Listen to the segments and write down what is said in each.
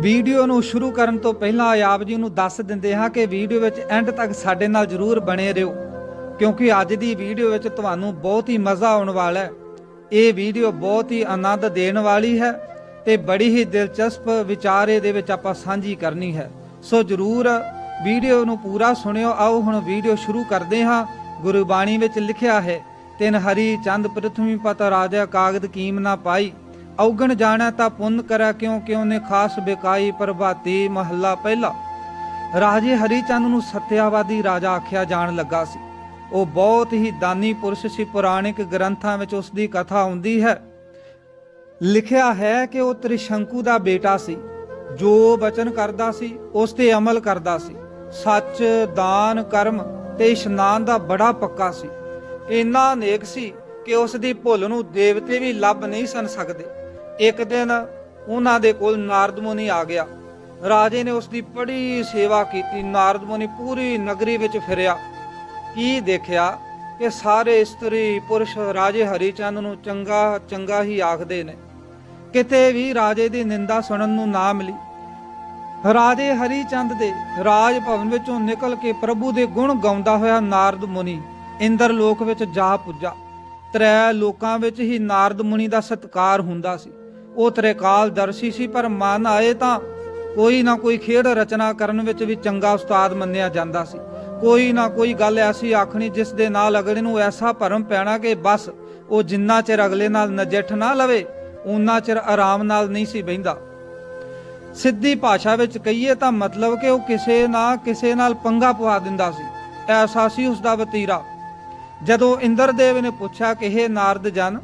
Video ਨੂੰ ਸ਼ੁਰੂ ਕਰਨ ਤੋਂ ਪਹਿਲਾਂ ਆਪ ਜੀ ਨੂੰ ਦੱਸ ਦਿੰਦੇ ਹਾਂ ਕਿ ਵੀਡੀਓ ਵਿੱਚ ਐਂਡ ਤੱਕ ਸਾਡੇ ਨਾਲ ਜਰੂਰ ਬਣੇ ਰਹੋ, ਕਿਉਂਕਿ ਅੱਜ ਦੀ ਵੀਡੀਓ ਵਿੱਚ ਤੁਹਾਨੂੰ ਬਹੁਤ ਹੀ ਮਜ਼ਾ ਆਉਣ ਵਾਲਾ ਹੈ। ਇਹ ਵੀਡੀਓ ਬਹੁਤ ਹੀ ਆਨੰਦ ਦੇਣ ਵਾਲੀ ਹੈ ਤੇ ਬੜੀ ਹੀ ਦਿਲਚਸਪ ਵਿਚਾਰ ਇਹਦੇ ਵਿੱਚ ਆਪਾਂ ਸਾਂਝੀ ਕਰਨੀ ਹੈ। ਸੋ ਜਰੂਰ ਵੀਡੀਓ ਨੂੰ ਪੂਰਾ ਸੁਣਿਓ। ਆਓ ਹੁਣ ਵੀਡੀਓ ਸ਼ੁਰੂ ਕਰਦੇ ਹਾਂ। ਗੁਰਬਾਣੀ ਵਿੱਚ ਲਿਖਿਆ ਹੈ, ਤਿਨ ਹਰੀ ਚੰਦ ਪ੍ਰਥਮੀ ਪਤ ਰਾਜਾ ਕਾਗਦ ਕੀਮ ਨਾ ਪਾਈ। ਔਗਣ ਜਾਣਾ ਤਾਂ ਪੁੰਨ ਕਰਾ ਕਿਉਂ ਕਿਉਂ ਨੇ ਖਾਸ ਬਿਕਾਈ ਪ੍ਰਭਾਤੀ ਮਹੱਲਾ ਪਹਿਲਾ। ਰਾਜੇ ਹਰੀ ਚੰਦ ਨੂੰ ਸਤਿਆਵਾਦੀ ਰਾਜਾ ਆਖਿਆ ਜਾਣ ਲੱਗਾ ਸੀ। ਉਹ ਬਹੁਤ ਹੀ ਦਾਨੀ ਪੁਰਸ਼ ਸੀ, ਪੁਰਾਣਿਕ ਗ੍ਰੰਥਾਂ ਵਿੱਚ ਉਸ ਦੀ ਕਥਾ ਆਉਂਦੀ ਹੈ। ਲਿਖਿਆ ਹੈ ਕਿ ਉਹ ਤ੍ਰਿਸ਼ੰਕੂ ਦਾ ਬੇਟਾ ਸੀ। ਜੋ ਬਚਨ ਕਰਦਾ ਸੀ, ਉਸ ਤੇ ਅਮਲ ਕਰਦਾ ਸੀ। ਸੱਚ, ਦਾਨ, ਕਰਮ ਤੇ ਇਸ਼ਨਾਨ ਦਾ ਬੜਾ ਪੱਕਾ ਸੀ। ਇੰਨਾ ਨੇਕ ਸੀ ਕਿ ਉਸ ਦੀ ਭੁੱਲ ਨੂੰ ਦੇਵਤੇ ਵੀ ਲੱਭ ਨਹੀਂ ਸਨ ਸਕਦੇ। ਇੱਕ ਦਿਨ ਉਹਨਾਂ ਦੇ ਕੋਲ ਨਾਰਦ ਮੁਨੀ ਆ ਗਿਆ। ਰਾਜੇ ਨੇ ਉਸ ਦੀ ਬੜੀ ਸੇਵਾ ਕੀਤੀ। ਨਾਰਦ ਮੁਨੀ ਪੂਰੀ ਨਗਰੀ ਵਿੱਚ ਫਿਰਿਆ। ਕੀ ਦੇਖਿਆ ਕਿ ਸਾਰੇ ਇਸਤਰੀ ਪੁਰਸ਼ ਰਾਜੇ ਹਰੀਚੰਦ ਨੂੰ ਚੰਗਾ ਚੰਗਾ ਹੀ ਆਖਦੇ ਨੇ। ਕਿਤੇ ਵੀ ਰਾਜੇ ਦੀ ਨਿੰਦਾ ਸੁਣਨ ਨੂੰ ਨਾ ਮਿਲੀ। ਰਾਜੇ ਹਰੀਚੰਦ ਦੇ ਰਾਜ ਭਵਨ ਵਿੱਚੋਂ ਨਿਕਲ ਕੇ ਪ੍ਰਭੂ ਦੇ ਗੁਣ ਗਾਉਂਦਾ ਹੋਇਆ ਨਾਰਦ ਮੁਨੀ ਇੰਦਰ ਲੋਕ ਵਿੱਚ ਜਾ ਪੁੱਜਾ। ਤ੍ਰੈ ਲੋਕਾਂ ਵਿੱਚ ਹੀ ਨਾਰਦ ਮੁਨੀ ਦਾ ਸਤਕਾਰ ਹੁੰਦਾ ਸੀ। ਉਹ ਤ੍ਰਿਕਾਲ ਦਰਸ਼ੀ ਸੀ, ਪਰ ਮਨ ਆਏ ਤਾਂ ਕੋਈ ਨਾ ਕੋਈ ਖੇਡ ਰਚਨਾ ਕਰਨ ਵਿੱਚ ਵੀ ਚੰਗਾ ਉਸਤਾਦ ਮੰਨਿਆ ਜਾਂਦਾ ਸੀ। ਕੋਈ ਨਾ ਕੋਈ ਗੱਲ ਐਸੀ ਆਖਣੀ ਜਿਸ ਦੇ ਨਾਲ ਅਗਲੇ ਨੂੰ ਐਸਾ ਭਰਮ ਪੈਣਾ ਕਿ ਬਸ ਉਹ ਜਿੰਨਾ ਚਿਰ ਅਗਲੇ ਨਾਲ ਨਜਿੱਠ ਨਾ ਲਵੇ ਉਨਾ ਚਿਰ ਆਰਾਮ ਨਾਲ ਨਹੀਂ ਸੀ ਬਹਿੰਦਾ। ਸਿੱਧੀ ਭਾਸ਼ਾ ਵਿੱਚ ਕਹੀਏ ਤਾਂ ਮਤਲਬ ਕਿ ਉਹ ਕਿਸੇ ਨਾ ਕਿਸੇ ਨਾਲ ਪੰਗਾ ਪਵਾ ਦਿੰਦਾ ਸੀ। ਐਸਾ ਸੀ ਉਸ ਦਾ ਵਤੀਰਾ। ਜਦੋਂ ਇੰਦਰਦੇਵ ਨੇ ਪੁੱਛਿਆ ਕਿ ਇਹ ਨਾਰਦ ਜਨ,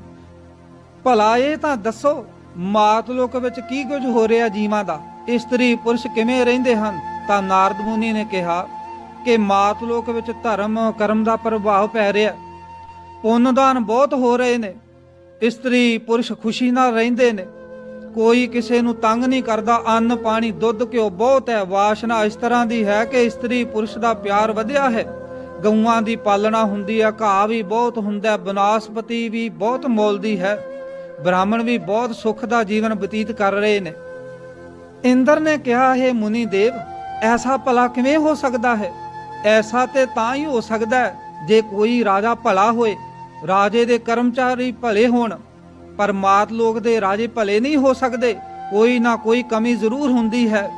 ਭਲਾ ਇਹ ਤਾਂ ਦੱਸੋ ਮਾਤ ਲੋਕ ਵਿੱਚ ਕੀ ਕੁਝ ਹੋ ਰਿਹਾ ਜੀਵਾਂ ਦਾ? ਇਸਤਰੀ ਪੁਰਸ਼ ਕਿਵੇਂ ਰਹਿੰਦੇ ਹਨ? ਤਾਂ ਨਾਰਦ ਮੁਨੀ ਨੇ ਕਿਹਾ ਕਿ ਮਾਤ ਲੋਕ ਵਿੱਚ ਧਰਮ, ਕਰਮ ਦਾ ਪ੍ਰਭਾਵ ਪੈ ਰਿਹਾ ਪੁੰਨਦਾਨ ਬਹੁਤ ਹੋ ਰਹੇ ਨੇ। ਇਸਤਰੀ ਪੁਰਸ਼ ਖੁਸ਼ੀ ਨਾਲ ਰਹਿੰਦੇ ਨੇ। ਕੋਈ ਕਿਸੇ ਨੂੰ ਤੰਗ ਨਹੀਂ ਕਰਦਾ। ਅੰਨ, ਪਾਣੀ, ਦੁੱਧ, ਘਿਓ ਬਹੁਤ ਹੈ। ਵਾਸ਼ਨਾ ਇਸ ਤਰ੍ਹਾਂ ਦੀ ਹੈ ਕਿ ਇਸਤਰੀ ਪੁਰਸ਼ ਦਾ ਪਿਆਰ ਵਧਿਆ ਹੈ। ਗਊਆਂ ਦੀ ਪਾਲਣਾ ਹੁੰਦੀ ਹੈ। ਘਾਹ ਵੀ ਬਹੁਤ ਹੁੰਦਾ ਬਨਾਸਪਤੀ ਵੀ ਬਹੁਤ ਮੋਲਦੀ ਹੈ। ਬ੍ਰਾਹਮਣ ਵੀ ਬਹੁਤ ਸੁੱਖ ਦਾ ਜੀਵਨ ਬਤੀਤ ਕਰ ਰਹੇ ਨੇ। ਇੰਦਰ ਨੇ ਕਿਹਾ, ਹੈ ਮੁਨੀ ਦੇਵ, ਐਸਾ ਭਲਾ ਕਿਵੇਂ ਹੋ ਸਕਦਾ ਹੈ? ਐਸਾ ਤੇ ਤਾਂ ਹੀ ਹੋ ਸਕਦਾ ਹੈ ਜੇ ਕੋਈ ਰਾਜਾ ਭਲਾ ਹੋਏ, ਰਾਜੇ ਦੇ ਕਰਮਚਾਰੀ ਭਲੇ ਹੋਣ। ਪਰ ਮਾਤ ਲੋਕ ਦੇ ਰਾਜੇ ਭਲੇ ਨਹੀਂ ਹੋ ਸਕਦੇ, ਕੋਈ ਨਾ ਕੋਈ ਕਮੀ ਜ਼ਰੂਰ ਹੁੰਦੀ ਹੈ।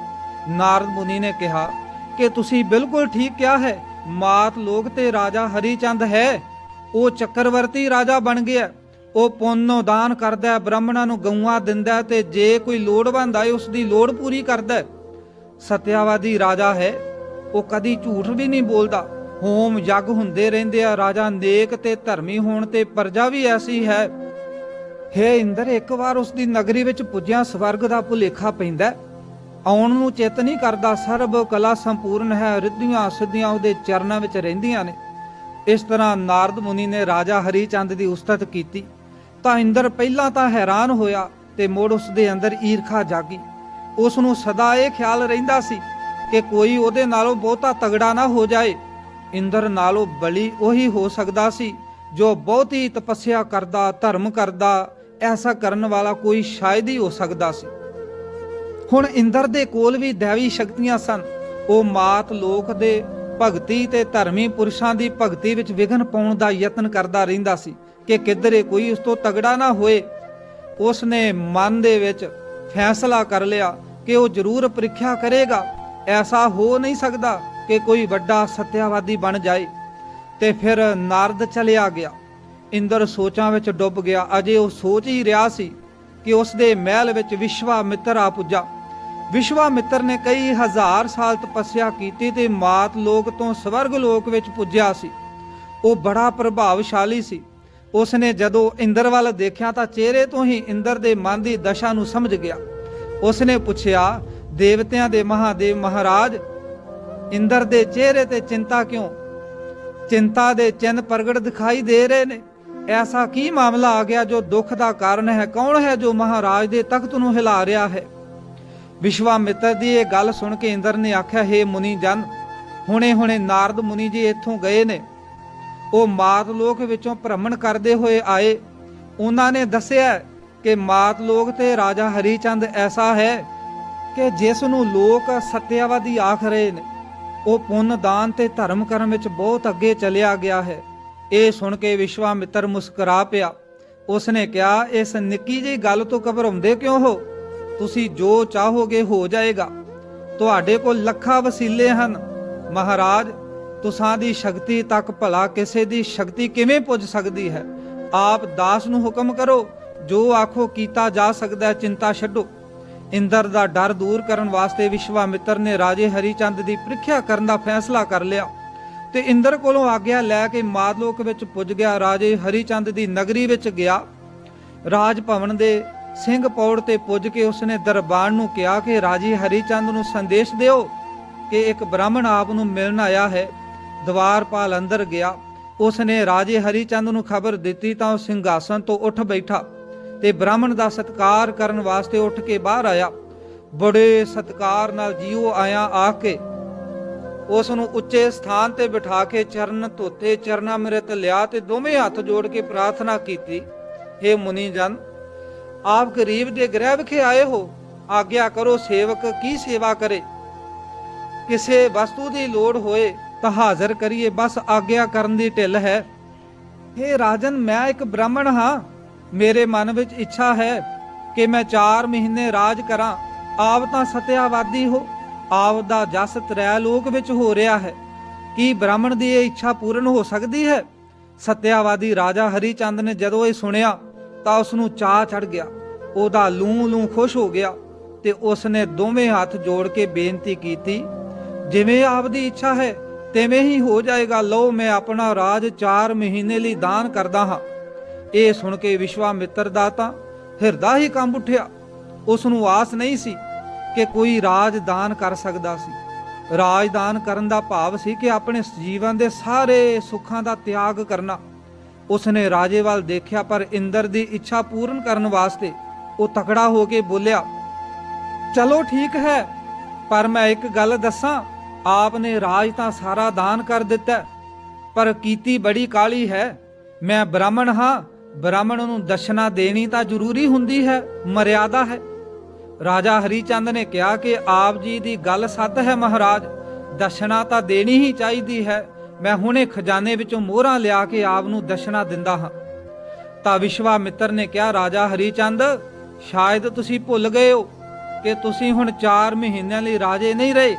ਨਾਰਦ ਮੁਨੀ ਨੇ ਕਿਹਾ, ਕਿ ਤੁਸੀਂ ਬਿਲਕੁਲ ਠੀਕ ਕਿਹਾ ਹੈ, ਮਾਤ ਲੋਕ ਤੇ ਰਾਜਾ ਹਰੀਚੰਦ ਹੈ। ਉਹ ਚੱਕਰਵਰਤੀ ਰਾਜਾ ਬਣ ਗਿਆ। ਉਹ ਪੁੰਨੋ ਦਾਨ ਕਰਦਾ ਬ੍ਰਾਹਮਣਾਂ ਨੂੰ ਗਊਆਂ ਦਿੰਦਾ ਤੇ ਜੇ ਕੋਈ ਲੋੜਵੰਦ ਆਏ ਉਸ ਦੀ ਲੋੜ ਪੂਰੀ ਕਰਦਾ ਸਤਿਆਵਾਦੀ ਰਾਜਾ ਹੈ, ਉਹ ਕਦੀ ਝੂਠ ਵੀ ਨਹੀਂ ਬੋਲਦਾ। ਹੋਮ ਯੱਗ ਹੁੰਦੇ ਰਹਿੰਦੇ ਆ, ਰਾਜਾ ਨੇਕ ਤੇ ਧਰਮੀ ਹੋਣ ਤੇ ਪਰਜਾ ਵੀ ਐਸੀ ਹੈ। ਹੇ ਇੰਦਰ, ਇੱਕ ਵਾਰ ਉਸ ਦੀ ਨਗਰੀ ਵਿੱਚ ਪੁੱਜਿਆ, ਸਵਰਗ ਦਾ ਭੁਲੇਖਾ ਪੈਂਦਾ ਆਉਣ ਨੂੰ ਚਿੱਤ ਨਹੀਂ ਕਰਦਾ, ਸਰਬ ਕਲਾ ਸੰਪੂਰਨ ਹੈ, ਰਿੱਧੀਆਂ ਸਿੱਧੀਆਂ ਉਹਦੇ ਚਰਨਾਂ ਵਿੱਚ ਰਹਿੰਦੀਆਂ ਨੇ। ਇਸ ਤਰ੍ਹਾਂ ਨਾਰਦ ਮੁਨੀ ਨੇ ਰਾਜਾ ਹਰੀ ਚੰਦ ਦੀ ਉਸਤਤ ਕੀਤੀ। ਤਾਂ ਇੰਦਰ ਪਹਿਲਾਂ ਤਾਂ ਹੈਰਾਨ ਹੋਇਆ ਤੇ ਮੋੜ ਉਸ ਦੇ ਅੰਦਰ ਈਰਖਾ ਜਾਗੀ। ਉਸ ਨੂੰ ਸਦਾ ਇਹ ਖਿਆਲ ਰਹਿੰਦਾ ਸੀ ਕਿ ਕੋਈ ਉਹਦੇ ਨਾਲੋਂ ਬਹੁਤਾ ਤਗੜਾ ਨਾ ਹੋ ਜਾਏ। ਇੰਦਰ ਨਾਲੋਂ ਬਲੀ ਉਹੀ ਹੋ ਸਕਦਾ ਸੀ, ਜੋ ਬਹੁਤੀ ਤਪੱਸਿਆ ਕਰਦਾ, ਧਰਮ ਕਰਦਾ, ਐਸਾ ਕਰਨ ਵਾਲਾ ਕੋਈ ਸ਼ਾਇਦ ਹੀ ਹੋ ਸਕਦਾ ਸੀ। ਹੁਣ ਇੰਦਰ ਦੇ ਕੋਲ ਵੀ ਦੇਵੀ ਸ਼ਕਤੀਆਂ ਸਨ। ਉਹ ਮਾਤ ਲੋਕ ਦੇ ਭਗਤੀ ਤੇ ਧਰਮੀ ਪੁਰਸ਼ਾਂ ਦੀ ਭਗਤੀ ਵਿੱਚ ਵਿਘਨ ਪਾਉਣ ਦਾ ਯਤਨ ਕਰਦਾ ਰਹਿੰਦਾ ਸੀ। ਕਿ ਕਿਧਰੇ ਕੋਈ ਉਸ ਤੋਂ ਤਗੜਾ ਨਾ ਹੋਏ। ਉਸ ਨੇ ਮਨ ਦੇ ਵਿੱਚ ਫੈਸਲਾ ਕਰ ਲਿਆ ਕਿ ਉਹ ਜ਼ਰੂਰ ਪ੍ਰੀਖਿਆ ਕਰੇਗਾ। ਐਸਾ ਹੋ ਨਹੀਂ ਸਕਦਾ ਕਿ ਕੋਈ ਵੱਡਾ ਸਤਿਆਵਾਦੀ ਬਣ ਜਾਏ। ਤੇ ਫਿਰ ਨਾਰਦ ਚਲਿਆ ਗਿਆ। ਇੰਦਰ ਸੋਚਾਂ ਵਿੱਚ ਡੁੱਬ ਗਿਆ। ਅਜੇ ਉਹ ਸੋਚ ਹੀ ਰਿਹਾ ਸੀ ਕਿ ਉਸ ਦੇ ਮਹਿਲ ਵਿੱਚ ਵਿਸ਼ਵਾਮਿੱਤਰ ਆ ਪੁੱਜਾ। ਵਿਸ਼ਵਾਮਿੱਤਰ ਨੇ ਕਈ ਹਜ਼ਾਰ ਸਾਲ ਤਪੱਸਿਆ ਕੀਤੀ ਤੇ ਮਾਤ ਲੋਕ ਤੋਂ ਸਵਰਗ ਲੋਕ ਵਿੱਚ ਪੁੱਜਿਆ ਸੀ। ਉਹ ਬੜਾ ਪ੍ਰਭਾਵਸ਼ਾਲੀ ਸੀ। ਉਸ ਨੇ ਜਦੋਂ ਇੰਦਰ ਵੱਲ ਦੇਖਿਆ ਤਾਂ ਚਿਹਰੇ ਤੋਂ ਹੀ ਇੰਦਰ ਦੇ ਮਨ ਦੀ ਦਸ਼ਾ ਨੂੰ ਸਮਝ ਗਿਆ। ਉਸ ਨੇ ਪੁੱਛਿਆ, ਦੇਵਤਿਆਂ ਦੇ ਮਹਾਦੇਵ ਮਹਾਰਾਜ, ਇੰਦਰ ਦੇ ਚਿਹਰੇ ਤੇ ਚਿੰਤਾ ਕਿਉਂ? ਚਿੰਤਾ ਦੇ ਚਿੰਨ ਪ੍ਰਗਟ ਦਿਖਾਈ ਦੇ ਰਹੇ ਨੇ। ਐਸਾ ਕੀ ਮਾਮਲਾ ਆ ਗਿਆ ਜੋ ਦੁੱਖ ਦਾ ਕਾਰਨ ਹੈ? ਕੌਣ ਹੈ ਜੋ ਮਹਾਰਾਜ ਦੇ ਤਖਤ ਨੂੰ ਹਿਲਾ ਰਿਹਾ ਹੈ? ਵਿਸ਼ਵਾਮਿੱਤਰ ਦੀ ਇਹ ਗੱਲ ਸੁਣ ਕੇ ਇੰਦਰ ਨੇ ਆਖਿਆ, ਹੈ ਮੁਨੀ ਜਨ ਹੁਣੇ ਹੁਣੇ ਨਾਰਦ ਮੁਨੀ ਜੀ ਇੱਥੋਂ ਗਏ ਨੇ। ਉਹ ਮਾਤ ਲੋਕ ਵਿੱਚੋਂ ਭ੍ਰਮਣ ਕਰਦੇ ਹੋਏ ਆਏ। ਉਹਨਾਂ ਨੇ ਦੱਸਿਆ ਕਿ ਮਾਤ ਲੋਕ ਤੇ ਰਾਜਾ ਹਰੀਚੰਦ ਐਸਾ ਹੈ ਕਿ ਜਿਸ ਨੂੰ ਲੋਕ ਸਤਿਆਵਾਦੀ ਆਖ ਰਹੇ ਨੇ। ਉਹ ਪੁੰਨ ਦਾਨ ਤੇ ਧਰਮ ਕਰਮ ਵਿੱਚ ਬਹੁਤ ਅੱਗੇ ਚਲਿਆ ਗਿਆ ਹੈ। ਇਹ ਸੁਣ ਕੇ ਵਿਸ਼ਵਾਮਿੱਤਰ ਮੁਸਕਰਾ ਪਿਆ। ਉਸਨੇ ਕਿਹਾ, ਇਸ ਨਿੱਕੀ ਜਿਹੀ ਗੱਲ ਤੋਂ ਘਬਰਾਉਂਦੇ ਕਿਉਂ ਹੋ? ਤੁਸੀਂ ਜੋ ਚਾਹੋਗੇ ਹੋ ਜਾਏਗਾ। ਤੁਹਾਡੇ ਕੋਲ ਲੱਖਾਂ ਵਸੀਲੇ ਹਨ। ਮਹਾਰਾਜ ਤੁਸਾਂ ਦੀ ਸ਼ਕਤੀ ਤੱਕ ਭਲਾ ਕਿਸੇ ਦੀ ਸ਼ਕਤੀ ਕਿਵੇਂ ਪੁੱਜ ਸਕਦੀ ਹੈ? ਆਪ ਦਾਸ ਨੂੰ ਹੁਕਮ ਕਰੋ, ਜੋ ਆਖੋ ਕੀਤਾ ਜਾ ਸਕਦਾ ਹੈ, ਚਿੰਤਾ ਛੱਡੋ। ਇੰਦਰ ਦਾ ਡਰ ਦੂਰ ਕਰਨ ਵਾਸਤੇ ਵਿਸ਼ਵਾਮਿੱਤਰ ਨੇ ਰਾਜੇ ਹਰੀਚੰਦ ਦੀ ਪ੍ਰੀਖਿਆ ਕਰਨ ਦਾ ਫੈਸਲਾ ਕਰ ਲਿਆ। ਤੇ ਇੰਦਰ ਕੋਲੋਂ ਆਗਿਆ ਲੈ ਕੇ ਮਾਦਲੋਕ ਵਿੱਚ ਪੁੱਜ ਗਿਆ, ਰਾਜੇ ਹਰੀਚੰਦ ਦੀ ਨਗਰੀ ਵਿੱਚ ਗਿਆ। ਰਾਜ ਭਵਨ ਦੇ ਸਿੰਘ ਪੌੜ ਤੇ ਪੁੱਜ ਕੇ ਉਸਨੇ ਦਰਬਾਰ ਨੂੰ ਕਿਹਾ ਕਿ ਰਾਜੇ ਹਰੀਚੰਦ ਨੂੰ ਸੰਦੇਸ਼ ਦਿਓ ਕਿ ਇੱਕ ਬ੍ਰਾਹਮਣ ਆਪ ਨੂੰ ਮਿਲਣ ਆਇਆ ਹੈ। ਦਵਾਰਪਾਲ ਅੰਦਰ ਗਿਆ। ਉਸਨੇ ਰਾਜੇ ਹਰੀਚੰਦ ਨੂੰ ਖਬਰ ਦਿੱਤੀ ਤਾਂ ਉਹ ਸਿੰਘਾਸਨ ਤੋਂ ਉੱਠ ਬੈਠਾ ਤੇ ਬ੍ਰਾਹਮਣ ਦਾ ਸਤਕਾਰ ਕਰਨ ਵਾਸਤੇ ਉੱਠ ਕੇ ਬਾਹਰ ਆਇਆ। ਬੜੇ ਸਤਕਾਰ ਨਾਲ ਜੀਓ ਆਇਆ ਆ ਕੇ ਉਸ ਨੂੰ ਉੱਚੇ ਸਥਾਨ ਤੇ ਬਿਠਾ ਕੇ ਚਰਨ ਧੋਤੇ ਚਰਨਾ ਮਿਰਤ ਲਿਆ ਤੇ ਦੋਵੇਂ ਹੱਥ ਜੋੜ ਕੇ ਪ੍ਰਾਰਥਨਾ ਕੀਤੀ हे ਮੁਨੀ ਜਨ ਆਪ ਗਰੀਬ ਦੇ ਗ੍ਰਹਿ ਵਿਖੇ ਆਏ ਹੋ। ਆਗਿਆ ਕਰੋ ਸੇਵਕ, ਕੀ ਸੇਵਾ ਕਰੇ? ਕਿਸੇ ਵਸਤੂ ਦੀ ਲੋੜ ਹੋਏ ਤਾਂ ਹਾਜ਼ਰ ਕਰੀਏ, ਬਸ ਆਗਿਆ ਕਰਨ ਦੀ ਢਿੱਲ ਹੈ। हे ਰਾਜਨ, ਮੈਂ ਇੱਕ ਬ੍ਰਾਹਮਣ ਹਾਂ। ਮੇਰੇ ਮਨ ਵਿੱਚ ਇੱਛਾ ਹੈ ਕਿ ਮੈਂ 4 ਮਹੀਨੇ ਰਾਜ ਕਰਾਂ। ਆਪ ਤਾਂ ਸਤਿਆਵਾਦੀ ਹੋ। ਆਪ ਦਾ ਜਸ ਤ੍ਰੈ ਲੋਕ ਵਿੱਚ ਹੋ ਰਿਹਾ ਹੈ। ਕੀ ਬ੍ਰਾਹਮਣ ਦੀ ਇਹ ਇੱਛਾ ਪੂਰਨ ਹੋ ਸਕਦੀ ਹੈ? ਸਤਿਆਵਾਦੀ ਰਾਜਾ ਹਰੀ ਚੰਦ ਨੇ ਜਦੋਂ ਇਹ ਸੁਣਿਆ, ਤਾਂ ਉਸ ਨੂੰ ਚਾਹ ਚੜ ਗਿਆ। ਉਹਦਾ ਲੂੰ ਲੂੰ ਖੁਸ਼ ਹੋ ਗਿਆ ਤੇ ਉਸ ਨੇ ਦੋਵੇਂ ਹੱਥ ਜੋੜ ਕੇ ਬੇਨਤੀ ਕੀਤੀ, ਜਿਵੇਂ ਆਪ ਦੀ ਇੱਛਾ ਹੈ ਤਿਵੇਂ ਹੀ ਹੋ ਜਾਏਗਾ ਲਓ ਮੈਂ ਆਪਣਾ ਰਾਜ 4 ਮਹੀਨੇ ਲਈ ਦਾਨ ਕਰਦਾ ਹਾਂ। ਇਹ ਸੁਣ ਕੇ ਵਿਸ਼ਵਾਮਿੱਤਰ ਦਾ ਤਾਂ ਹਿਰਦਾ ਹੀ ਕੰਬ ਉੱਠਿਆ। ਉਸ ਨੂੰ ਆਸ ਨਹੀਂ ਸੀ ਕਿ ਕੋਈ ਰਾਜ ਦਾਨ ਕਰ ਸਕਦਾ ਸੀ। ਰਾਜ ਦਾਨ ਕਰਨ ਦਾ ਭਾਵ ਸੀ ਕਿ ਆਪਣੇ ਜੀਵਨ ਦੇ ਸਾਰੇ ਸੁੱਖਾਂ ਦਾ ਤਿਆਗ ਕਰਨਾ। ਉਸਨੇ ਰਾਜੇ ਵੱਲ ਦੇਖਿਆ, ਪਰ ਇੰਦਰ ਦੀ ਇੱਛਾ ਪੂਰਨ ਕਰਨ ਵਾਸਤੇ ਉਹ ਤਕੜਾ ਹੋ ਕੇ ਬੋਲਿਆ, ਚਲੋ ਠੀਕ ਹੈ, ਪਰ ਮੈਂ ਇੱਕ ਗੱਲ ਦੱਸਾਂ ਆਪ ਨੇ ਰਾਜ ਤਾਂ ਸਾਰਾ ਦਾਨ ਕਰ ਦਿੱਤਾ। ਪਰ ਕੀਤੀ ਬੜੀ ਕਾਲੀ ਹੈ। ਮੈਂ ਬ੍ਰਾਹਮਣ ਹਾਂ। ਬ੍ਰਾਹਮਣ ਨੂੰ ਦਸ਼ਨਾ ਦੇਣੀ ਤਾਂ ਜ਼ਰੂਰੀ ਹੁੰਦੀ ਹੈ। ਮਰਿਆਦਾ ਹੈ। ਰਾਜਾ ਹਰੀਚੰਦ ਨੇ ਕਿਹਾ ਕਿ ਆਪ ਜੀ ਦੀ ਗੱਲ ਸੱਤ ਹੈ ਮਹਾਰਾਜ। ਦਸ਼ਨਾ ਤਾਂ ਦੇਣੀ ਹੀ ਚਾਹੀਦੀ ਹੈ। ਮੈਂ ਹੁਣੇ ਖਜ਼ਾਨੇ ਵਿੱਚੋਂ ਮੋਹਰਾਂ ਲਿਆ ਕੇ ਆਪ ਨੂੰ ਦਸ਼ਨਾ ਦਿੰਦਾ ਹਾਂ। ਤਾਂ ਵਿਸ਼ਵਾ ਮਿੱਤਰ ਨੇ ਕਿਹਾ, ਰਾਜਾ ਹਰੀਚੰਦ, ਸ਼ਾਇਦ ਤੁਸੀਂ ਭੁੱਲ ਗਏ ਹੋ ਕਿ ਤੁਸੀਂ ਹੁਣ 4 ਮਹੀਨਿਆਂ ਲਈ ਰਾਜੇ ਨਹੀਂ ਰਹੇ।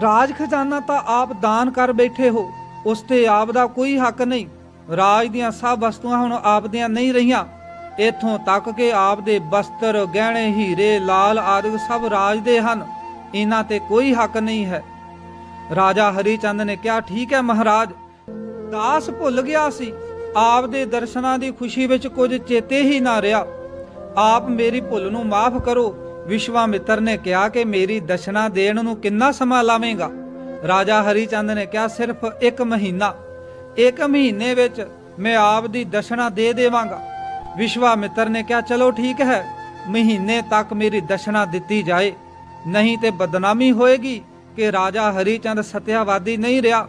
ਰਾਜ ਖਜ਼ਾਨਾ ਤਾਂ ਆਪ ਦਾਨ ਕਰ ਬੈਠੇ ਹੋ, ਉਸ ਤੇ ਆਪ ਦਾ ਕੋਈ ਹੱਕ ਨਹੀਂ। ਰਾਜ ਦੀਆਂ ਸਭ ਵਸਤੂਆਂ ਹੁਣ ਆਪ ਦੀਆਂ ਨਹੀਂ ਰਹੀਆਂ। ਇਥੋਂ ਤੱਕ ਕਿ ਆਪ ਦੇ ਬਸਤਰ, ਗਹਿਣੇ, ਹੀਰੇ, ਲਾਲ ਆਦਿ ਸਭ ਰਾਜ ਦੇ ਹਨ। ਇਹਨਾਂ ਤੇ ਕੋਈ ਹੱਕ ਨਹੀਂ ਹੈ। ਰਾਜਾ ਹਰੀ ਚੰਦ ਨੇ ਕਿਹਾ, ਠੀਕ ਹੈ ਮਹਾਰਾਜ, ਦਾਸ ਭੁੱਲ ਗਿਆ ਸੀ। ਆਪ ਦੇ ਦਰਸ਼ਨਾਂ ਦੀ ਖੁਸ਼ੀ ਵਿੱਚ ਕੁਝ ਚੇਤੇ ਹੀ ਨਾ ਰਿਹਾ। ਆਪ ਮੇਰੀ ਭੁੱਲ ਨੂੰ ਮਾਫ ਕਰੋ। ਵਿਸ਼ਵਾਮਿੱਤਰ ਨੇ ਕਿਹਾ ਕਿ ਮੇਰੀ ਦਸ਼ਨਾ ਦੇਣ ਨੂੰ ਕਿੰਨਾ ਸਮਾਂ ਲਾਵੇਂਗਾ? ਰਾਜਾ ਹਰੀਚੰਦ ਨੇ ਕਿਹਾ, ਸਿਰਫ 1 ਮਹੀਨਾ। 1 ਮਹੀਨੇ ਵਿੱਚ ਮੈਂ ਆਪ ਦੀ ਦਸ਼ਨਾ ਦੇ ਦੇਵਾਂਗਾ। ਵਿਸ਼ਵਾਮਿੱਤਰ ਨੇ ਕਿਹਾ, ਚਲੋ ਠੀਕ ਹੈ, ਮਹੀਨੇ ਤੱਕ ਮੇਰੀ ਦਸ਼ਨਾ ਦਿੱਤੀ ਜਾਏ। ਨਹੀਂ ਤੇ ਬਦਨਾਮੀ ਹੋਏਗੀ ਕਿ ਰਾਜਾ ਹਰੀਚੰਦ ਸਤਿਆਵਾਦੀ ਨਹੀਂ ਰਿਹਾ।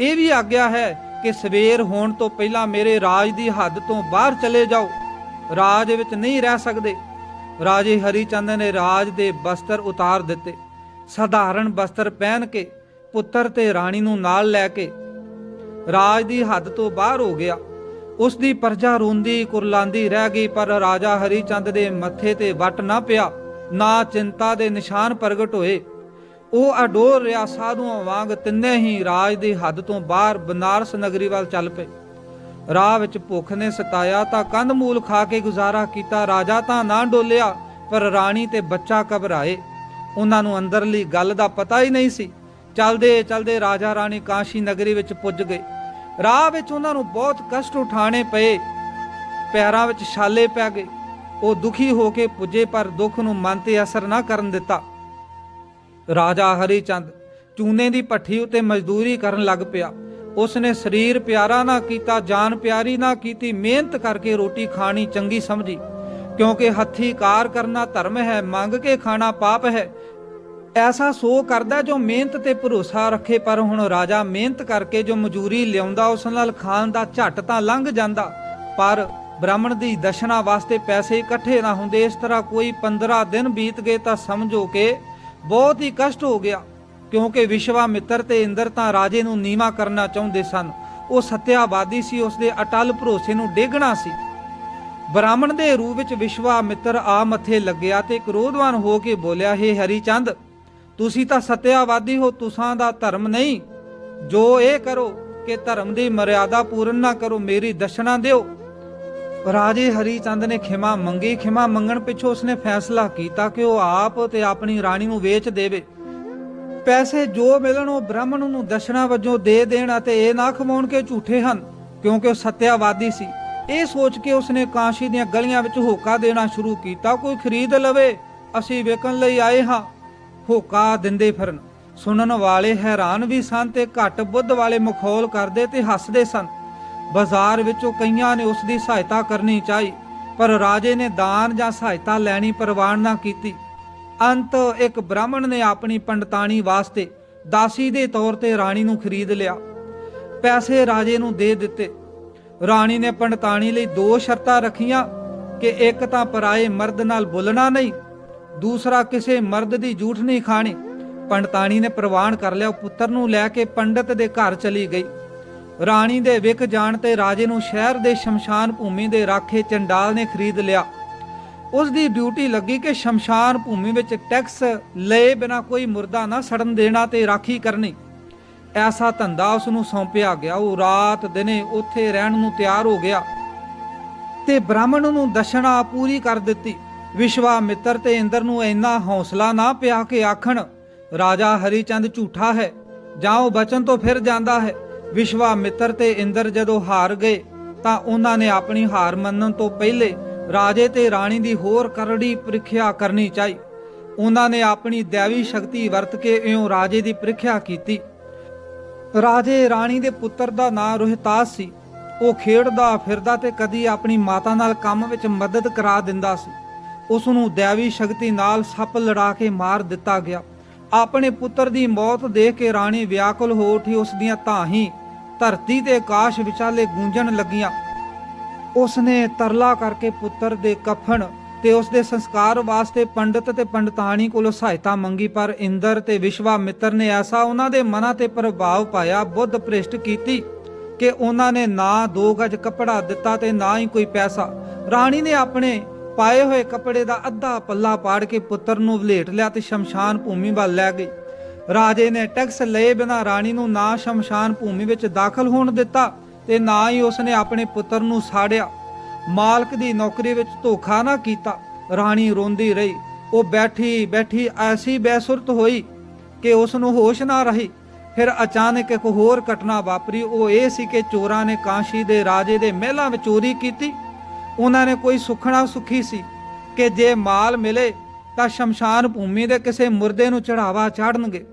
ਇਹ ਵੀ ਆਗਿਆ ਹੈ ਕਿ ਸਵੇਰ ਹੋਣ ਤੋਂ ਪਹਿਲਾਂ ਮੇਰੇ ਰਾਜ ਦੀ ਹੱਦ ਤੋਂ ਬਾਹਰ ਚਲੇ ਜਾਓ। ਰਾਜ ਵਿੱਚ ਨਹੀਂ ਰਹਿ ਸਕਦੇ। ਰਾਜੇ ਹਰੀਚੰਦ ਨੇ ਰਾਜ ਦੇ ਬਸਤਰ ਉਤਾਰ ਦਿੱਤੇ। ਸਧਾਰਨ ਬਸਤਰ ਪਹਿਨ ਕੇ ਪੁੱਤਰ ਤੇ ਰਾਣੀ ਨੂੰ ਨਾਲ ਲੈ ਕੇ ਰਾਜ ਦੀ ਹੱਦ ਤੋਂ ਬਾਹਰ ਹੋ ਗਿਆ। ਉਸ ਦੀ ਪਰਜਾ ਰੋਂਦੀ ਕੁਰਲਾਂਦੀ ਰਹਿ ਗਈ, ਪਰ ਰਾਜਾ ਹਰੀਚੰਦ ਦੇ ਮੱਥੇ ਤੇ ਵੱਟ ਨਾ ਪਿਆ। ਨਾ ਚਿੰਤਾ ਦੇ ਨਿਸ਼ਾਨ ਪ੍ਰਗਟ ਹੋਏ। ਉਹ ਅਡੋਰ ਰਿਆ ਸਾਧੂਆਂ ਵਾਂਗ ਤਿੰਨੇ ਹੀ ਰਾਜ ਦੀ ਹੱਦ ਤੋਂ ਬਾਹਰ ਬਨਾਰਸ ਨਗਰੀ ਵੱਲ ਚੱਲ ਪਏ। ਰਾਹ ਵਿੱਚ ਭੁੱਖ ਨੇ ਸਤਾਇਆ ਤਾਂ ਕੰਧ ਮੂਲ ਖਾ ਕੇ ਗੁਜ਼ਾਰਾ ਕੀਤਾ, ਰਾਜਾ ਤਾਂ ਨਾ ਡੋਲਿਆ, ਪਰ ਰਾਣੀ ਤੇ ਬੱਚਾ ਘਬਰਾਏ। ਉਹਨਾਂ ਨੂੰ ਅੰਦਰਲੀ ਗੱਲ ਦਾ ਪਤਾ ਹੀ ਨਹੀਂ ਸੀ। ਚਲਦੇ ਚਲਦੇ ਰਾਜਾ ਰਾਣੀ ਕਾਸ਼ੀ ਨਗਰੀ ਵਿੱਚ ਪੁੱਜ ਗਏ। ਰਾਹ ਵਿੱਚ ਉਹਨਾਂ ਨੂੰ ਬਹੁਤ ਕਸ਼ਟ ਉਠਾਣੇ ਪਏ। ਪੈਰਾਂ ਵਿੱਚ ਛਾਲੇ ਪੈ ਗਏ। ਉਹ ਦੁਖੀ ਹੋ ਕੇ ਪੁੱਜੇ, ਪਰ ਦੁੱਖ ਨੂੰ ਮਨ ਤੇ ਅਸਰ ਨਾ ਕਰਨ ਦਿੱਤਾ। ਰਾਜਾ ਹਰੀ ਚੰਦ ਚੂਨੇ ਦੀ ਭੱਠੀ ਉੱਤੇ ਮਜ਼ਦੂਰੀ ਕਰਨ ਲੱਗ ਪਿਆ। ਉਸਨੇ ਸਰੀਰ ਪਿਆਰਾ ਨਾ ਕੀਤਾ, ਜਾਨ ਪਿਆਰੀ ਨਾ ਕੀਤੀ, ਮਿਹਨਤ ਕਰਕੇ ਰੋਟੀ ਖਾਣੀ ਚੰਗੀ ਸਮਝੀ। ਕਿਉਂਕਿ ਹੱਥੀ ਕਾਰ ਕਰਨਾ ਧਰਮ ਹੈ, ਮੰਗ ਕੇ ਖਾਣਾ ਪਾਪ ਹੈ। ਐਸਾ ਸੋ ਕਰਦਾ ਜੋ ਮਿਹਨਤ ਤੇ ਭਰੋਸਾ ਰੱਖੇ, ਪਰ ਹੁਣ ਰਾਜਾ ਮਿਹਨਤ ਕਰਕੇ ਜੋ ਮਜ਼ਦੂਰੀ ਲਿਆਉਂਦਾ, ਉਸ ਨਾਲ ਖਾਣ ਦਾ ਝੱਟ ਤਾਂ ਲੰਘ ਜਾਂਦਾ। ਪਰ ਬ੍ਰਾਹਮਣ ਦੀ ਦਸ਼ਨਾ ਵਾਸਤੇ ਪੈਸੇ ਇਕੱਠੇ ਨਾ ਹੁੰਦੇ, ਇਸ ਤਰ੍ਹਾਂ ਕੋਈ 15 ਦਿਨ ਬੀਤ ਗਏ ਤਾਂ ਸਮਝੋ ਕਿ ਬਹੁਤ ਹੀ ਕਸ਼ਟ ਹੋ ਗਿਆ। ਕਿਉਂਕਿ ਵਿਸ਼ਵਾਮਿੱਤਰ ਤੇ ਇੰਦਰ ਤਾਂ ਰਾਜੇ ਨੂੰ ਨੀਵਾ ਕਰਨਾ ਚਾਹੁੰਦੇ ਸਨ। ਉਹ ਸਤਿਆਵਾਦੀ ਸੀ ਉਸ ਦੇ ਅਟਲ ਭਰੋਸੇ ਨੂੰ ਡੇਗਣਾ ਸੀ। ਬ੍ਰਾਹਮਣ ਦੇ ਰੂਪ ਵਿੱਚ ਵਿਸ਼ਵਾਮਿੱਤਰ ਆ ਮੱਥੇ ਲੱਗਿਆ ਤੇ ਕ੍ਰੋਧਵਾਨ ਹੋ ਕੇ ਬੋਲਿਆ, ਹੇ ਹਰੀਚੰਦ, ਤੁਸੀਂ ਤਾਂ ਸਤਿਆਵਾਦੀ ਹੋ, ਤੁਸਾਂ ਦਾ ਧਰਮ ਨਹੀਂ। ਜੋ ਇਹ ਕਰੋ ਕਿ ਧਰਮ ਦੀ ਮਰਿਆਦਾ ਪੂਰਨ ਨਾ ਕਰੋ, ਮੇਰੀ ਦਸ਼ਨਾ ਦਿਓ। ਰਾਜੇ ਹਰੀਚੰਦ ਨੇ ਖਿਮਾ ਮੰਗੀ। ਖਿਮਾ ਮੰਗਣ ਪਿੱਛੋਂ ਉਸਨੇ ਫੈਸਲਾ ਕੀਤਾ ਕਿ ਉਹ ਆਪ ਤੇ ਆਪਣੀ ਰਾਣੀ ਨੂੰ ਵੇਚ ਦੇਵੇ। ਪੈਸੇ ਜੋ ਮਿਲਣ ਉਹ ਬ੍ਰਾਹਮਣ ਨੂੰ ਦਸ਼ਨਾ ਵਜੋਂ ਦੇ ਦੇਣ ਅਤੇ ਇਹ ਨਾ ਖਵਾਉਣ ਕਿ ਝੂਠੇ ਹਨ, ਕਿਉਂਕਿ ਉਹ ਸਤਿਆਵਾਦੀ ਸੀ। ਇਹ ਸੋਚ ਕੇ ਉਸਨੇ ਕਾਸ਼ੀ ਦੀਆਂ ਗਲੀਆਂ ਵਿੱਚ ਹੋਕਾ ਦੇਣਾ ਸ਼ੁਰੂ ਕੀਤਾ, ਕੋਈ ਖਰੀਦ ਲਵੇ, ਅਸੀਂ ਵੇਚਣ ਲਈ ਆਏ ਹਾਂ। ਹੋਕਾ ਦਿੰਦੇ ਫਿਰਨ। ਸੁਣਨ ਵਾਲੇ ਹੈਰਾਨ ਵੀ ਸਨ ਤੇ ਘੱਟ ਬੁੱਧ ਵਾਲੇ ਮਖੌਲ ਕਰਦੇ ਤੇ ਹੱਸਦੇ ਸਨ। ਬਾਜ਼ਾਰ ਵਿੱਚੋਂ ਕਈਆਂ ਨੇ ਉਸ ਦੀ ਸਹਾਇਤਾ ਕਰਨੀ ਚਾਹੀ, ਪਰ ਰਾਜੇ ਨੇ ਦਾਨ ਜਾਂ ਸਹਾਇਤਾ ਲੈਣੀ ਪ੍ਰਵਾਨ ਨਾ ਕੀਤੀ। ਅੰਤ ਇੱਕ ਬ੍ਰਾਹਮਣ ਨੇ ਆਪਣੀ ਪੰਡਤਾਣੀ ਵਾਸਤੇ ਦਾਸੀ ਦੇ ਤੌਰ ਤੇ ਰਾਣੀ ਨੂੰ ਖਰੀਦ ਲਿਆ। ਪੈਸੇ ਰਾਜੇ ਨੂੰ ਦੇ ਦਿੱਤੇ। ਰਾਣੀ ਨੇ ਪੰਡਤਾਣੀ ਲਈ ਦੋ ਸ਼ਰਤਾਂ ਰੱਖੀਆਂ ਕਿ ਇੱਕ ਤਾਂ ਪਰਾਏ ਮਰਦ ਨਾਲ ਬੋਲਣਾ ਨਹੀਂ, ਦੂਸਰਾ ਕਿਸੇ ਮਰਦ ਦੀ ਝੂਠ ਨਹੀਂ ਖਾਣੀ। ਪੰਡਤਾਣੀ ਨੇ ਪ੍ਰਵਾਨ ਕਰ ਲਿਆ ਪੁੱਤਰ ਨੂੰ ਲੈ ਕੇ ਪੰਡਤ ਦੇ ਘਰ ਚਲੀ ਗਈ। ਰਾਣੀ ਦੇ ਵਿਕ ਜਾਣ ਤੇ ਰਾਜੇ ਨੂੰ ਸ਼ਹਿਰ ਦੇ ਸ਼ਮਸ਼ਾਨ ਭੂਮੀ ਦੇ ਰਾਖੇ ਚੰਡਾਲ ਨੇ ਖਰੀਦ ਲਿਆ। ਉਸ ਦੀ ਡਿਊਟੀ ਲੱਗੀ ਕਿ ਸ਼ਮਸ਼ਾਨ ਭੂਮੀ ਵਿੱਚ ਟੈਕਸ ਲਏ ਬਿਨਾ ਕੋਈ ਮੁਰਦਾ ਨਾ ਸੜਨ ਦੇਣਾ ਤੇ ਰਾਖੀ ਕਰਨੀ। ਐਸਾ ਧੰਦਾ ਉਸ ਨੂੰ ਸੌਂਪਿਆ ਗਿਆ। ਉਹ ਰਾਤ ਦਿਨੇ ਉੱਥੇ ਰਹਿਣ ਨੂੰ ਤਿਆਰ ਹੋ ਗਿਆ ਤੇ ਬ੍ਰਾਹਮਣ ਨੂੰ ਦਸ਼ਨਾ ਪੂਰੀ ਕਰ ਦਿੱਤੀ। ਵਿਸ਼ਵਾਮਿੱਤਰ ਤੇ ਇੰਦਰ ਨੂੰ ਇੰਨਾ ਹੌਸਲਾ ਨਾ ਪਿਆ ਕਿ ਆਖਣ, ਰਾਜਾ ਹਰੀਚੰਦ ਝੂਠਾ ਹੈ, ਜਾਂ ਉਹ ਬਚਨ ਤੋਂ ਫਿਰ ਜਾਂਦਾ ਹੈ? ਵਿਸ਼ਵਾਮਿੱਤਰ ਤੇ ਇੰਦਰ ਜਦੋਂ ਹਾਰ ਗਏ ਤਾਂ ਉਹਨਾਂ ਨੇ ਆਪਣੀ ਹਾਰ ਮੰਨਣ ਤੋਂ ਪਹਿਲੇ ਰਾਜੇ ਤੇ ਰਾਣੀ ਦੀ ਹੋਰ ਕਰੜੀ ਪ੍ਰੀਖਿਆ ਕਰਨੀ ਚਾਹੀ। ਉਹਨਾਂ ਨੇ ਆਪਣੀ ਦੇਵੀ ਸ਼ਕਤੀ ਵਰਤ ਕੇ ਇਉਂ ਰਾਜੇ ਦੀ ਪ੍ਰੀਖਿਆ ਕੀਤੀ। ਰਾਜੇ ਰਾਣੀ ਦੇ ਪੁੱਤਰ ਦਾ ਨਾਂ ਰੋਹਿਤਾਸ ਸੀ। ਉਹ ਖੇਡਦਾ, ਫਿਰਦਾ ਤੇ ਕਦੀ ਆਪਣੀ ਮਾਤਾ ਨਾਲ ਕੰਮ ਵਿੱਚ ਮਦਦ ਕਰਾ ਦਿੰਦਾ ਸੀ। ਉਸ ਨੂੰ ਦੇਵੀ ਸ਼ਕਤੀ ਨਾਲ ਸੱਪ ਲੜਾ ਕੇ ਮਾਰ ਦਿੱਤਾ ਗਿਆ। ਆਪਣੇ ਪੁੱਤਰ ਦੀ ਮੌਤ ਦੇਖ ਕੇ ਰਾਣੀ ਵਿਆਕੁਲ ਹੋ ਉਠੀ ਉਸ ਦੀਆਂ ਧਾਹੀਂ। ਧਰਤੀ ਤੇ ਆਕਾਸ਼ ਵਿਚਾਲੇ ਗੂੰਜਣ ਲੱਗੀਆਂ। ਉਸ ਨੇ ਤਰਲਾ ਕਰਕੇ ਪੁੱਤਰ ਦੇ ਕਫਨ ਤੇ ਉਸ ਦੇ ਸੰਸਕਾਰ ਵਾਸਤੇ ਪੰਡਤ ਤੇ ਪੰਡਤਾਣੀ ਕੋਲੋਂ ਸਹਾਇਤਾ ਮੰਗੀ, ਪਰ ਇੰਦਰ ਤੇ ਵਿਸ਼ਵਾਮਿੱਤਰ ਨੇ ਐਸਾ ਉਹਨਾਂ ਦੇ ਮਨਾਂ ਤੇ ਪ੍ਰਭਾਵ ਪਾਇਆ, ਬੁੱਧ ਭ੍ਰਿਸ਼ਟ ਕੀਤੀ ਕਿ ਉਹਨਾਂ ਨੇ ਨਾ ਦੋ ਗਜ ਕੱਪੜਾ ਦਿੱਤਾ ਤੇ ਨਾ ਹੀ ਕੋਈ ਪੈਸਾ। ਰਾਣੀ ਨੇ ਆਪਣੇ ਪਾਏ ਹੋਏ ਕੱਪੜੇ ਦਾ ਅੱਧਾ ਪੱਲਾ ਪਾੜ ਕੇ ਪੁੱਤਰ ਨੂੰ ਵਲੇਟ ਲਿਆ ਤੇ ਸ਼ਮਸ਼ਾਨ ਭੂਮੀ ਵੱਲ ਲੈ ਗਈ। ਰਾਜੇ ਨੇ ਟੈਕਸ ਲਏ ਬਿਨਾਂ ਰਾਣੀ ਨੂੰ ਨਾ ਸ਼ਮਸ਼ਾਨ ਭੂਮੀ ਵਿੱਚ ਦਾਖਲ ਹੋਣ ਦਿੱਤਾ। ਤੇ ਨਾ ਹੀ ਉਸਨੇ ਆਪਣੇ ਪੁੱਤਰ ਨੂੰ ਸਾੜਿਆ। ਮਾਲਕ ਦੀ ਨੌਕਰੀ ਵਿੱਚ ਧੋਖਾ ਨਾ ਕੀਤਾ। ਰਾਣੀ ਰੋਂਦੀ ਰਹੀ। ਉਹ ਬੈਠੀ ਬੈਠੀ ਐਸੀ ਬੈਸੁਰਤ ਹੋਈ ਕਿ ਉਸ ਨੂੰ ਹੋਸ਼ ਨਾ ਰਹੀ। ਫਿਰ ਅਚਾਨਕ ਇੱਕ ਹੋਰ ਘਟਨਾ ਵਾਪਰੀ। ਉਹ ਇਹ ਸੀ ਕਿ ਚੋਰਾਂ ਨੇ ਕਾਂਸ਼ੀ ਦੇ ਰਾਜੇ ਦੇ ਮਹਿਲਾਂ ਵਿੱਚ ਚੋਰੀ ਕੀਤੀ। ਉਹਨਾਂ ਨੇ ਕੋਈ ਸੁਖਣਾ ਸੁਖੀ ਸੀ ਕਿ ਜੇ ਮਾਲ ਮਿਲੇ ਤਾਂ ਸ਼ਮਸ਼ਾਨ ਭੂਮੀ ਦੇ ਕਿਸੇ ਮੁਰਦੇ ਨੂੰ ਚੜਾਵਾ ਚਾੜਨਗੇ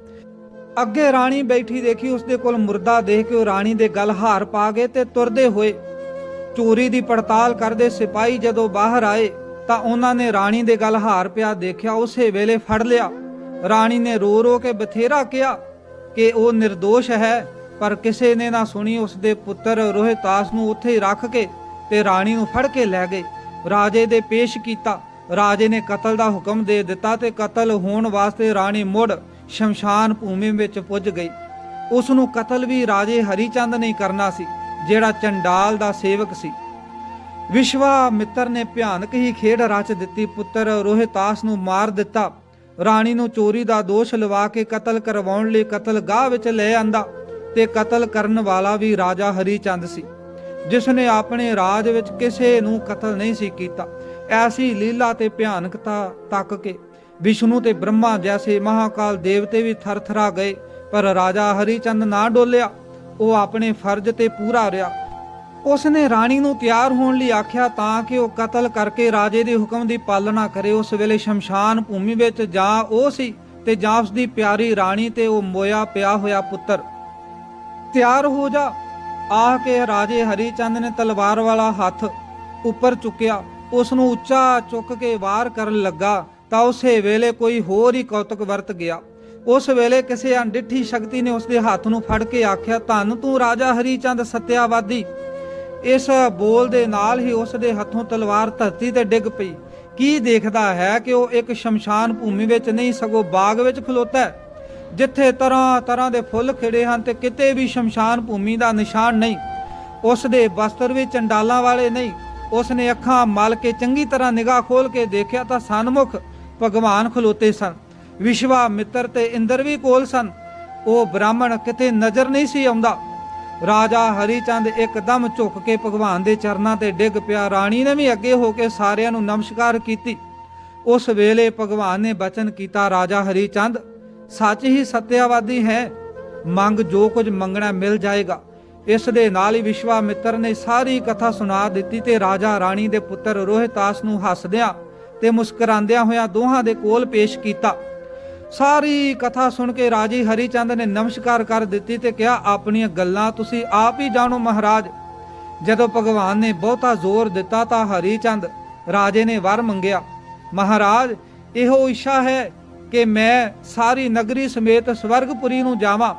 ਅੱਗੇ ਰਾਣੀ ਬੈਠੀ ਦੇਖੀ, ਉਸਦੇ ਕੋਲ ਮੁਰਦਾ ਦੇਖ ਕੇ ਉਹ ਰਾਣੀ ਦੇ ਗਲ ਹਾਰ ਪਾ ਗਏ ਤੇ ਤੁਰਦੇ ਹੋਏ ਚੋਰੀ ਦੀ ਪੜਤਾਲ ਕਰਦੇ ਸਿਪਾਹੀ ਜਦੋਂ ਬਾਹਰ ਆਏ ਤਾਂ ਉਹਨਾਂ ਨੇ ਰਾਣੀ ਦੇ ਗਲ ਹਾਰ ਪਿਆ ਦੇਖਿਆ, ਉਸੇ ਵੇਲੇ ਫੜ ਲਿਆ। ਰਾਣੀ ਨੇ ਰੋ ਰੋ ਕੇ ਬਥੇਰਾ ਕਿਹਾ ਕਿ ਉਹ નિર્ਦੋਸ਼ ਹੈ, ਪਰ ਕਿਸੇ ਨੇ ਨਾ ਸੁਣੀ ਉਸਦੇ ਪੁੱਤਰ ਰੋਹਿਤਾਸ ਨੂੰ ਉੱਥੇ ਹੀ ਰੱਖ ਕੇ ਤੇ ਰਾਣੀ ਨੂੰ ਫੜ ਕੇ ਲੈ ਗਏ। ਰਾਜੇ ਦੇ ਪੇਸ਼ ਕੀਤਾ। ਰਾਜੇ ਨੇ ਕਤਲ ਦਾ ਹੁਕਮ ਦੇ ਦਿੱਤਾ ਤੇ ਕਤਲ ਹੋਣ ਵਾਸਤੇ ਰਾਣੀ ਮੁੜ ਸ਼ਮਸ਼ਾਨ ਭੂਮੀ ਵਿੱਚ ਪੁੱਜ ਗਈ। ਉਸ ਨੂੰ ਕਤਲ ਵੀ ਰਾਜੇ ਹਰੀਚੰਦ ਨੇ ਕਰਨਾ ਸੀ, ਜਿਹੜਾ ਚੰਡਾਲ ਦਾ ਸੇਵਕ ਸੀ। ਵਿਸ਼ਵਾ ਮਿੱਤਰ ਨੇ ਭਿਆਨਕ ਹੀ ਖੇਡ ਰਚ ਦਿੱਤੀ, ਪੁੱਤਰ ਰੋਹਿਤਾਸ ਨੂੰ ਮਾਰ ਦਿੱਤਾ। ਰਾਣੀ ਨੂੰ ਚੋਰੀ ਦਾ ਦੋਸ਼ ਲਵਾ ਕੇ ਕਤਲ ਕਰਵਾਉਣ ਲਈ ਕਤਲਗਾਹ ਵਿੱਚ ਲੈ ਆਂਦਾ ਤੇ ਕਤਲ ਕਰਨ ਵਾਲਾ ਵੀ ਰਾਜਾ ਹਰੀਚੰਦ ਸੀ ਜਿਸ ਨੇ ਆਪਣੇ ਰਾਜ ਵਿੱਚ ਕਿਸੇ ਨੂੰ ਕਤਲ ਨਹੀਂ ਸੀ ਕੀਤਾ। ਐਸੀ ਲੀਲਾ ਤੇ ਭਿਆਨਕਤਾ ਤੱਕ ਕੇ ਵਿਸ਼ਨੂੰ ਤੇ ਬ੍ਰਹਮਾ ਜੈਸੇ ਮਹਾਕਾਲ ਦੇਵਤੇ ਵੀ ਥਰਥਰਾ ਗਏ, ਪਰ ਰਾਜਾ ਹਰੀਚੰਦ ਨਾ ਡੋਲਿਆ। ਉਹ ਆਪਣੇ ਫਰਜ਼ ਤੇ ਪੂਰਾ ਰਿਹਾ। ਉਸ ਨੇ ਰਾਣੀ ਨੂੰ ਤਿਆਰ ਹੋਣ ਲਈ ਆਖਿਆ ਤਾਂ ਕਿ ਉਹ ਕਤਲ ਕਰਕੇ ਰਾਜੇ ਦੇ ਹੁਕਮ ਦੀ ਪਾਲਣਾ ਕਰੇ। ਉਸ ਵੇਲੇ ਸ਼ਮਸ਼ਾਨ ਭੂਮੀ ਵਿੱਚ ਜਾਂ ਉਹ ਸੀ ਤੇ ਜਾਂ ਉਸ ਦੀ ਪਿਆਰੀ ਰਾਣੀ ਤੇ ਉਹ ਮੋਇਆ ਪਿਆ ਹੋਇਆ ਪੁੱਤਰ। ਤਿਆਰ ਹੋ ਜਾ ਆ ਕੇ ਰਾਜੇ ਹਰੀਚੰਦ ਨੇ ਤਲਵਾਰ ਵਾਲਾ ਹੱਥ ਉੱਪਰ ਚੁੱਕਿਆ। ਉਸ ਨੂੰ ਉੱਚਾ ਚੁੱਕ ਕੇ ਵਾਰ ਕਰਨ ਲੱਗਾ। ਤਾਂ ਉਸੇ ਵੇਲੇ ਕੋਈ ਹੋਰ ਹੀ ਕੌਤਕ ਵਰਤ ਗਿਆ। ਉਸ ਵੇਲੇ ਕਿਸੇ ਅਣਡਿੱਠੀ ਸ਼ਕਤੀ ਨੇ ਉਸ ਦੇ ਹੱਥ ਨੂੰ ਫੜ ਕੇ ਆਖਿਆ, ਧੰਨ ਤੂੰ ਰਾਜਾ ਹਰੀਚੰਦ ਸਤਿਆਵਾਦੀ। ਇਸ ਬੋਲ ਦੇ ਨਾਲ ਹੀ ਉਸ ਦੇ ਹੱਥੋਂ ਤਲਵਾਰ ਧਰਤੀ ਤੇ ਡਿੱਗ ਪਈ। ਕੀ ਦੇਖਦਾ ਹੈ ਕਿ ਉਹ ਇੱਕ ਸ਼ਮਸ਼ਾਨ ਭੂਮੀ ਵਿੱਚ ਨਹੀਂ, ਸਗੋਂ ਬਾਗ ਵਿੱਚ ਖਲੋਤਾ ਹੈ, ਜਿੱਥੇ ਤਰ੍ਹਾਂ ਤਰ੍ਹਾਂ ਦੇ ਫੁੱਲ ਖਿੜੇ ਹਨ ਤੇ ਕਿਤੇ ਵੀ ਸ਼ਮਸ਼ਾਨ ਭੂਮੀ ਦਾ ਨਿਸ਼ਾਨ ਨਹੀਂ। ਉਸ ਦੇ ਬਸਤਰ ਵੀ ਚੰਡਾਲਾਂ ਵਾਲੇ ਨਹੀਂ। ਉਸ ਨੇ ਅੱਖਾਂ ਮਲ ਕੇ ਚੰਗੀ ਤਰ੍ਹਾਂ ਨਿਗਾਹ ਖੋਲ ਕੇ ਦੇਖਿਆ ਤਾਂ ਸਨਮੁਖ ਭਗਵਾਨ ਖਲੋਤੇ ਸਨ। ਵਿਸ਼ਵਾ ਮਿੱਤਰ ਤੇ ਇੰਦਰ ਵੀ ਕੋਲ ਸਨ। ਉਹ ਬ੍ਰਾਹਮਣ ਕਿਤੇ ਨਜ਼ਰ ਨਹੀਂ ਸੀ ਆਉਂਦਾ। ਰਾਜਾ ਹਰੀਚੰਦ ਇੱਕਦਮ ਝੁੱਕ ਕੇ ਭਗਵਾਨ ਦੇ ਚਰਨਾਂ ਤੇ ਡਿੱਗ ਪਿਆ। ਰਾਣੀ ਨੇ ਵੀ ਅੱਗੇ ਹੋ ਕੇ ਸਾਰਿਆਂ ਨੂੰ ਨਮਸਕਾਰ ਕੀਤੀ। ਉਸ ਵੇਲੇ ਭਗਵਾਨ ਨੇ ਬਚਨ ਕੀਤਾ, ਰਾਜਾ ਹਰੀਚੰਦ, ਸੱਚ ਹੀ ਸਤਿਆਵਾਦੀ ਹੈ। ਮੰਗ ਜੋ ਕੁਝ ਮੰਗਣਾ ਮਿਲ ਜਾਏਗਾ। ਇਸ ਦੇ ਨਾਲ ਹੀ ਵਿਸ਼ਵਾ ਮਿੱਤਰ ਨੇ ਸਾਰੀ ਕਥਾ ਸੁਣਾ ਦਿੱਤੀ ਤੇ ਰਾਜਾ ਰਾਣੀ ਦੇ ਪੁੱਤਰ ਰੋਹਿਤਾਸ ਨੂੰ ਹੱਸਦਿਆਂ ਤੇ ਮੁਸਕਰਾਉਂਦਿਆਂ ਹੋਇਆਂ ਦੋਹਾਂ ਦੇ ਕੋਲ ਪੇਸ਼ ਕੀਤਾ। ਸਾਰੀ ਕਥਾ ਸੁਣ ਕੇ ਰਾਜੀ ਹਰੀਚੰਦ ਨੇ ਨਮਸਕਾਰ ਕਰ ਦਿੱਤੀ ਤੇ ਕਿਹਾ, ਆਪਣੀਆਂ ਗੱਲਾਂ ਤੁਸੀਂ ਆਪ ਹੀ ਜਾਣੋ ਮਹਾਰਾਜ। ਜਦੋਂ ਭਗਵਾਨ ਨੇ ਬਹੁਤਾ ਜ਼ੋਰ ਦਿੱਤਾ ਤਾਂ ਹਰੀਚੰਦ ਰਾਜੇ ਨੇ ਵਰ ਮੰਗਿਆ, ਮਹਾਰਾਜ, ਇਹੋ ਇੱਛਾ ਹੈ ਕਿ ਮੈਂ ਸਾਰੀ ਨਗਰੀ ਸਮੇਤ ਸਵਰਗਪੁਰੀ ਨੂੰ ਜਾਵਾਂ।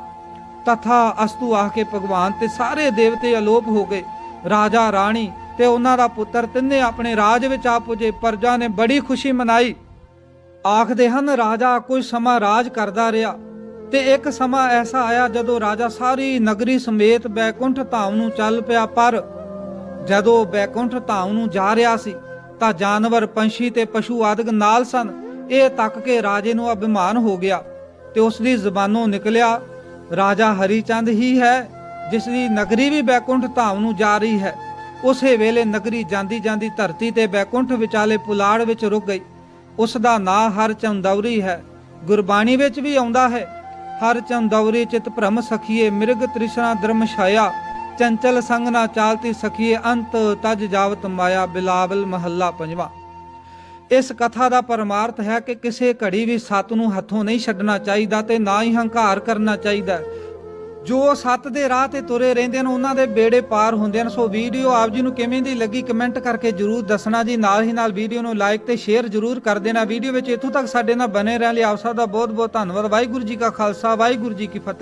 ਤਥਾ ਅਸਤੂ ਆਖ ਕੇ ਭਗਵਾਨ ਤੇ ਸਾਰੇ ਦੇਵਤੇ ਅਲੋਪ ਹੋ ਗਏ। ਰਾਜਾ ਰਾਣੀ ਤੇ ਉਹਨਾਂ ਦਾ ਪੁੱਤਰ ਤਿੰਨੇ ਆਪਣੇ ਰਾਜ ਵਿੱਚ ਆ ਪੁੱਜੇ, ਪਰਜਾ ਨੇ ਬੜੀ ਖੁਸ਼ੀ ਮਨਾਈ। ਆਖਦੇ ਹਨ, ਰਾਜਾ ਕੁਝ ਸਮਾਂ ਰਾਜ ਕਰਦਾ ਰਿਹਾ। ਤੇ ਇੱਕ ਸਮਾਂ ਐਸਾ ਆਇਆ ਜਦੋਂ ਰਾਜਾ ਸਾਰੀ ਨਗਰੀ ਸਮੇਤ ਬੈਕੁੰਠ ਧਾਮ ਨੂੰ ਚੱਲ ਪਿਆ, ਪਰ ਜਦੋਂ ਬੈਕੁੰਠ ਧਾਮ ਨੂੰ ਜਾ ਰਿਹਾ ਸੀ, ਤਾਂ ਜਾਨਵਰ, ਪੰਛੀ ਤੇ ਪਸ਼ੂ ਆਦਿਕ ਨਾਲ ਸਨ। ਇਹ ਤੱਕ ਕੇ ਰਾਜੇ ਨੂੰ ਅਭਿਮਾਨ ਹੋ ਗਿਆ ਤੇ ਉਸ ਦੀ ਜ਼ਬਾਨੋਂ ਨਿਕਲਿਆ, ਰਾਜਾ ਹਰੀਚੰਦ ਹੀ ਹੈ, ਜਿਸ ਦੀ ਨਗਰੀ ਵੀ ਬੈਕੁੰਠ ਧਾਮ ਨੂੰ ਜਾ ਰਹੀ ਹੈ। ਉਸੇ ਵੇਲੇ ਨਗਰੀ ਜਾਂਦੀ ਜਾਂਦੀ ਧਰਤੀ ਤੇ ਬੈਕੁੰਠ ਵਿਚਾਲੇ ਪੁਲਾੜ ਵਿੱਚ ਰੁਕ ਗਈ। ਉਸ ਦਾ ਨਾਂ ਹਰ ਚੰਦੌਰੀ ਹੈ। ਗੁਰਬਾਣੀ ਵਿੱਚ ਵੀ ਆਉਂਦਾ ਹੈ, ਹਰ ਚੰਦੌਰੀ ਚਿਤ ਭ੍ਰਮ ਸਖੀਏ, ਮਿਰਗ ਤ੍ਰਿਸ਼ਨਾ ਧਰਮ ਛਾਇਆ, ਚੰਚਲ ਸੰਗ ਨਾ ਚਾਲਤੀ ਸਖੀਏ, ਅੰਤ ਤਜ ਜਾਵਤ ਮਾਇਆ, ਬਿਲਾਵਲ ਮਹੱਲਾ ਪੰਜਵਾ। ਇਸ ਕਥਾ ਦਾ ਪਰਮਾਰਥ ਹੈ ਕਿ ਕਿਸੇ ਘੜੀ ਵੀ ਸੱਤ ਨੂੰ ਹੱਥੋਂ ਨਹੀਂ ਛੱਡਣਾ ਚਾਹੀਦਾ ਤੇ ਨਾ ਹੀ ਹੰਕਾਰ ਕਰਨਾ ਚਾਹੀਦਾ। ਜੋ ਸੱਤ ਦੇ ਰਾਹ ਤੇ ਤੁਰੇ ਰਹਿੰਦੇ ਨੇ, ਉਹਨਾਂ ਦੇ ਬੇੜੇ ਪਾਰ ਹੁੰਦੇ ਨੇ। ਸੋ ਵੀਡੀਓ ਆਪ ਜੀ ਨੂੰ ਕਿਵੇਂ ਦੀ ਲੱਗੀ ਕਮੈਂਟ ਕਰਕੇ ਜਰੂਰ ਦੱਸਣਾ ਜੀ। ਨਾਲ ਹੀ ਨਾਲ ਵੀਡੀਓ ਨੂੰ ਲਾਈਕ ਤੇ ਸ਼ੇਅਰ ਜਰੂਰ ਕਰ ਦੇਣਾ। ਵੀਡੀਓ ਵਿੱਚ ਇੱਥੋਂ ਤੱਕ ਸਾਡੇ ਨਾਲ ਬਨੇ ਰਹਿਣ ਲਈ ਆਪ ਸਭ ਦਾ ਬਹੁਤ ਬਹੁਤ ਧੰਨਵਾਦ। ਵਾਹਿਗੁਰੂ ਜੀ ਕਾ ਖਾਲਸਾ, ਵਾਹਿਗੁਰੂ ਜੀ ਕੀ ਫਤਿਹ।